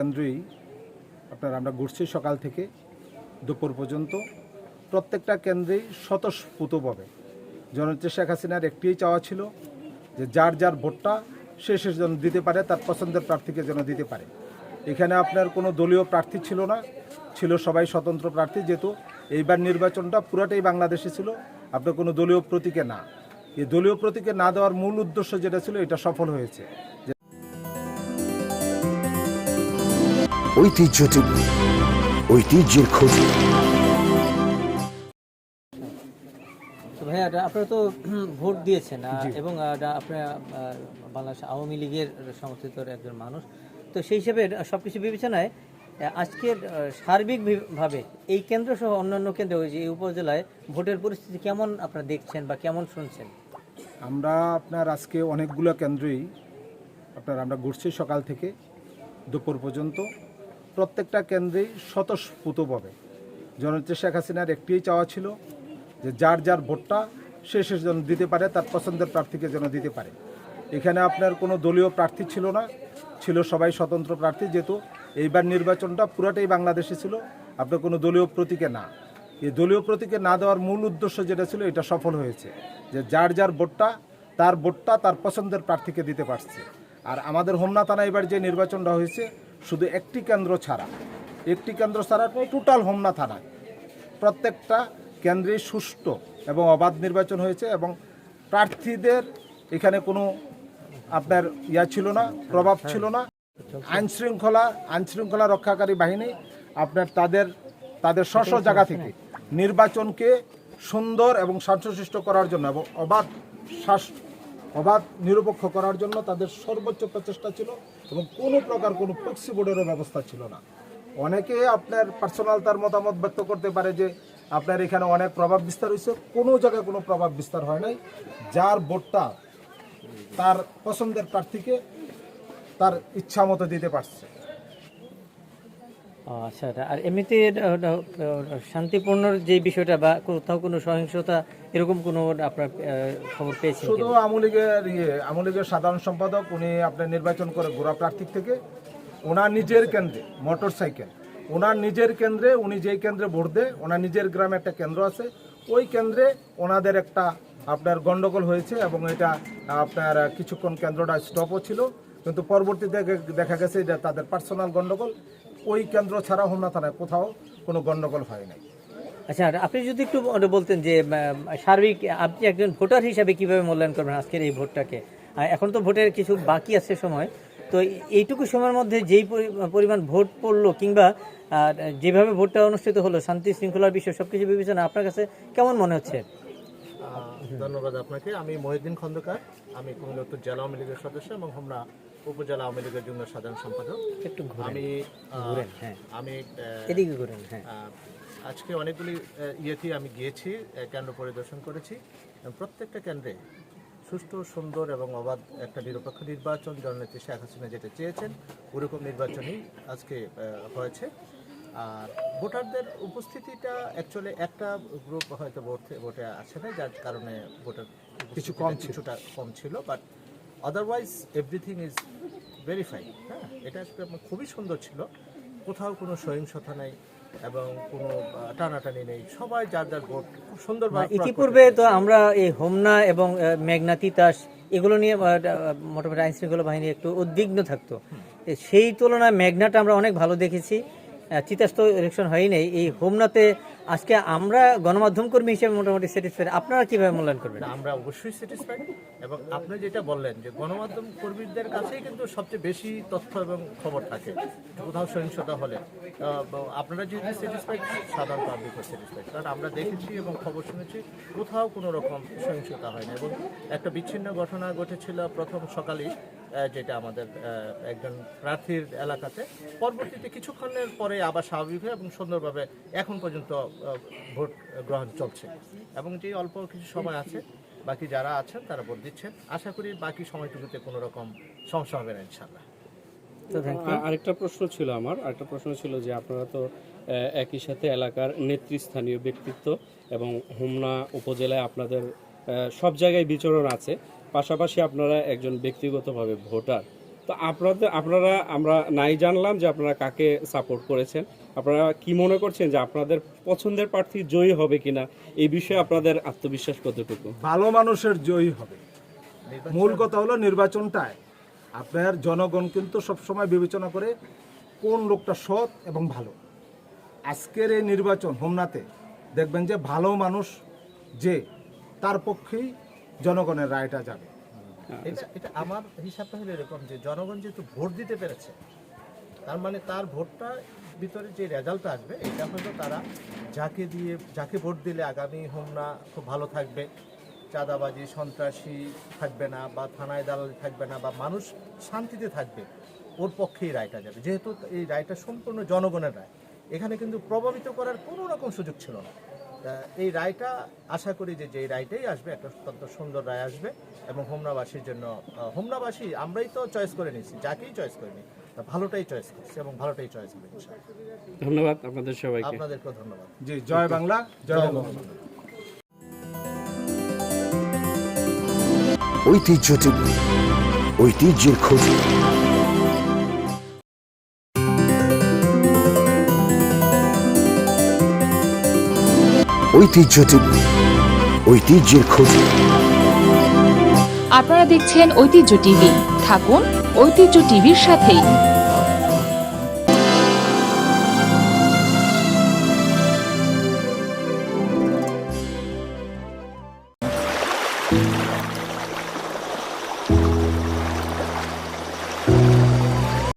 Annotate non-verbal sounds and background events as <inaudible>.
কেন্দ্রেই আপনার আমরা ঘুরছি সকাল থেকে দুপুর পর্যন্ত। প্রত্যেকটা কেন্দ্রেই স্বতঃস্ফূর্তভাবে জননেত্রী শেখ হাসিনার একটিই চাওয়া ছিল যে যার যার ভোটটা সে সে যেন দিতে পারে, তার পছন্দের প্রার্থীকে যেন দিতে পারে। এখানে আপনার কোনো দলীয় প্রার্থী ছিল না, ছিল সবাই স্বতন্ত্র প্রার্থী, যেহেতু এইবার নির্বাচনটা পুরাটাই বাংলাদেশে ছিল, আপনার কোনো দলীয় প্রতীকে না। এই দলীয় প্রতীকে না দেওয়ার মূল উদ্দেশ্য যেটা ছিল, এটা সফল হয়েছে। ঐতিহ্য টিভি ঐতিহ্যের খোঁজে। তো ভাইয়া এটা আপনারা তো <clears throat> ভোট দিয়েছেন এবং আপনারা বাংলাদেশ আওয়ামী লীগের সমর্থিত একজন মানুষ। তো সেই হিসেবে সব কিছু বিবেচনায় আজকের সার্বিকভাবে এই কেন্দ্র সহ অন্যান্য কেন্দ্রে ওই যে এই উপজেলায় ভোটের পরিস্থিতি কেমন আপনারা দেখছেন বা কেমন শুনছেন? আমরা আপনার আজকে অনেকগুলো কেন্দ্রেই আপনার আমরা ঘুরছি সকাল থেকে দুপুর পর্যন্ত। প্রত্যেকটা কেন্দ্রেই স্বতঃস্ফূর্তভাবে জননেত্রী শেখ হাসিনার একটিই চাওয়া ছিল যে যার যার ভোটটা সে সে যেন দিতে পারে, তার পছন্দের প্রার্থীকে যেন দিতে পারে। এখানে আপনার কোনো দলীয় প্রার্থী ছিল না, ছিল সবাই স্বতন্ত্র প্রার্থী, যেহেতু এইবার নির্বাচনটা পুরাটাই বাংলাদেশে ছিল, আপনার কোনো দলীয় প্রতীকে না। এই দলীয় প্রতীকে না দেওয়ার মূল উদ্দেশ্য যেটা ছিল, এটা সফল হয়েছে যে যার যার ভোটটা, তার ভোটটা তার পছন্দের প্রার্থীকে দিতে পারছে। আর আমাদের হোমনা থানা এবার যে নির্বাচনটা হয়েছে শুধু একটি কেন্দ্র ছাড়া। একটি কেন্দ্র ছাড়া টোটাল হোমনা থানায়। প্রত্যেকটা কেন্দ্রে সুষ্ঠু এবং অবাধ নির্বাচন হয়েছে এবং প্রার্থীদের এখানে কোনো আপনার ইয়া ছিল না, প্রভাব ছিল না। আইন শৃঙ্খলা আইন শৃঙ্খলা রক্ষাকারী বাহিনী আপনার তাদের তাদের স্ব জায়গা থেকে নির্বাচনকে সুন্দর এবং শান্তশিষ্ট করার জন্য এবং অবাধ শ্বাস অবাধ নিরপেক্ষ করার জন্য তাদের সর্বোচ্চ প্রচেষ্টা ছিল। এবং কোনো প্রকার কোনো প্রক্সি বোর্ডেরও ব্যবস্থা ছিল না। অনেকে আপনার পার্সোনাল তার মতামত ব্যক্ত করতে পারে যে আপনার এখানে অনেক প্রভাব বিস্তার হয়েছে, কোনো জায়গায় কোনো প্রভাব বিস্তার হয় নাই। যার বোর্ডটা তার পছন্দের প্রার্থীকে তার ইচ্ছা মতো দিতে পারছে। আচ্ছা এটা। আর এমনিতে শান্তিপূর্ণ যে বিষয়টা বা কোথাও কোনো সহিংসতা এরকম কোনো আপনার খবর পেয়েছেন শুধু? আমলিগের ইয়ে আমলিগের সাধারণ সম্পাদক উনি আপনার নির্বাচন করে গোড়া প্রার্থী থেকে ওনার নিজের কেন্দ্রে মোটর সাইকেল ওনার নিজের কেন্দ্রে উনি যেই কেন্দ্রে ভোট দেয় ওনার নিজের গ্রামে একটা কেন্দ্র আছে ওই কেন্দ্রে ওনাদের একটা আপনার গন্ডগোল হয়েছে এবং এটা আপনার কিছুক্ষণ কেন্দ্রটা স্টপও ছিল কিন্তু পরবর্তীতে দেখা গেছে এটা তাদের পার্সোনাল গন্ডগোল ওই কেন্দ্র ছাড়া হোমনা থানায়। কোথাও কোনো গণ্ডগোল হয় নাই। আচ্ছা আপনি যদি একটু বলতেন যে সার্বিক, আপনি একজন ভোটার হিসাবে কীভাবে মূল্যায়ন করবেন আজকের এই ভোটটাকে? এখন তো ভোটের কিছু বাকি আছে সময়, তো এইটুকু সময়ের মধ্যে যেই পরিমাণ ভোট পড়ল কিংবা যেভাবে ভোটটা অনুষ্ঠিত হলো, শান্তি শৃঙ্খলার বিষয় সবকিছু বিবেচনা, আপনার কাছে কেমন মনে হচ্ছে? ধন্যবাদ আপনাকে। আমি মহিউদ্দিন খন্দকার। আমি কুমিল্লা উত্তর জেলা আওয়ামী লীগের সদস্য এবং হোমনা উপজেলা আওয়ামী লীগের জন্য সাধারণ সম্পাদক। একটু আমি হ্যাঁ। আমি এদিকে ঘুরেন হ্যাঁ। আজকে অনেকগুলি ইয়েতে আমি গিয়েছি কেন্দ্র পরিদর্শন করেছি। এবং প্রত্যেকটা কেন্দ্রে সুষ্ঠু সুন্দর এবং অবাধ একটা নিরপেক্ষ নির্বাচন। জননেত্রী শেখ হাসিনা যেটা চেয়েছেন ওরকম নির্বাচনই আজকে হয়েছে। আর ভোটারদের উপস্থিতিটা অ্যাকচুয়ালি একটা গ্রুপ হয়তো ভোটে ভোটে আসে না যার কারণে ভোটার কিছু কম কিছুটা কম ছিল but otherwise everything is verified হ্যাঁ? এটা খুবই সুন্দর ছিল। কোথাও কোনো সহিংসতা নেই এবং কোনো টানাটানি নেই। সবাই যার যার ভোট খুব সুন্দরভাবে ইতিপূর্বে তো আমরা এই হোমনা এবং মেঘনা তিতাস এগুলো নিয়ে মোটামুটি আইন শৃঙ্খলা বাহিনী একটু উদ্বিগ্ন থাকতো। সেই তুলনায় মেঘনাটা আমরা অনেক ভালো দেখেছি। তিতাস তো ইলেকশন হয়নি এই হোমনাতে আজকে আমরা গণমাধ্যম কর্মী হিসেবে মোটামুটি স্যাটিসফাইড আপনারা কীভাবে মূল্যায়ন করবেন? না, আমরা অবশ্যই স্যাটিসফাইড এবং আপনি যেটা বললেন যে গণমাধ্যম কর্মীদের কাছেই কিন্তু সবচেয়ে বেশি তথ্য এবং খবর থাকে কোথাও সহিংসতা হলে। আপনারা যেহেতু স্যাটিসফাইড সাধারণ পাবলিকও স্যাটিসফাইড কারণ আমরা দেখেছি এবং খবর শুনেছি কোথাও কোনো রকম সহিংসতা হয়নি এবং একটা বিচ্ছিন্ন ঘটনা ঘটেছিল প্রথম সকালেই যেটা আমাদের একজন প্রার্থীর এলাকাতে। পরবর্তীতে কিছুক্ষণের পরে আবার স্বাভাবিক হয় এবং সুন্দরভাবে এখন পর্যন্ত ভোট গ্রহণ চলছে। এবং যে অল্প কিছু সময় আছে বাকি যারা আছেন তারা ভোট দিচ্ছেন। আশা করি বাকি সময়টুকুতে কোনো রকম সমস্যা হবে না ইনশাল্লাহ তো থ্যাংক আরেকটা প্রশ্ন ছিল আমার। আরেকটা প্রশ্ন ছিল যে আপনারা তো একই সাথে এলাকার নেতৃস্থানীয় ব্যক্তিত্ব এবং হোমনা উপজেলায় আপনাদের সব জায়গায় বিচরণ আছে। পাশাপাশি আপনারা একজন ব্যক্তিগতভাবে ভোটার। তো আপনাদের আপনারা আমরা নাই জানলাম যে আপনারা কাকে সাপোর্ট করেছেন। আপনারা কি মনে করছেন যে আপনাদের পছন্দের প্রার্থী জয়ী হবে কিনা? এই বিষয়ে আপনাদের আত্মবিশ্বাস কতটুকু? ভালো মানুষের জয়ী হবে। মূল কথা হলো নির্বাচনটায় আপনার জনগণ কিন্তু সবসময় বিবেচনা করে কোন লোকটা সৎ এবং ভালো। আজকের এই নির্বাচন হোমনাতে দেখবেন যে ভালো মানুষ যে তার পক্ষেই জনগণের রায়টা যাবে। এটা এটা আমার হিসাবটা হলো এরকম যে জনগণ যেহেতু ভোট দিতে পেরেছে তার মানে তার ভোটটা ভিতরে যে রেজাল্ট আসবে, এটা হয়তো তারা যাকে দিয়ে, যাকে ভোট দিলে আগামী হোমনা খুব ভালো থাকবে। চাঁদাবাজি, সন্ত্রাসী থাকবে না বা থানায় দালালি থাকবে না বা মানুষ শান্তিতে থাকবে, ওর পক্ষে এই রায়টা যাবে। যেহেতু এই রায়টা সম্পূর্ণ জনগণের রায়। এখানে কিন্তু প্রভাবিত করার কোনো রকম সুযোগ ছিল না। এই রায়টা আশা করি যে যে রায়টাই আসবে একটা অত্যন্ত সুন্দর রায় আসবে এবং হোমনাবাসীর জন্য আহ, হোমনাবাসী আমরাই তো চয়েস করে নিয়েছি যাকেই চয়েস করে নিই তা ভালোটাই চয়েস করছি এবং ভালোটাই চয়েস হবে ধন্যবাদ আপনাদের সবাইকে। আপনাদেরকেও ধন্যবাদ। জি জয় বাংলা জয় বঙ্গবন্ধু ঐতিহ্য ঐতিহ্যের খোঁজে। ঐতিহ্য টিভি ঐতিহ্যের খোঁজ। আপনারা দেখছেন ঐতিহ্য টিভি। থাকুন ঐতিহ্য টিভির সাথেই।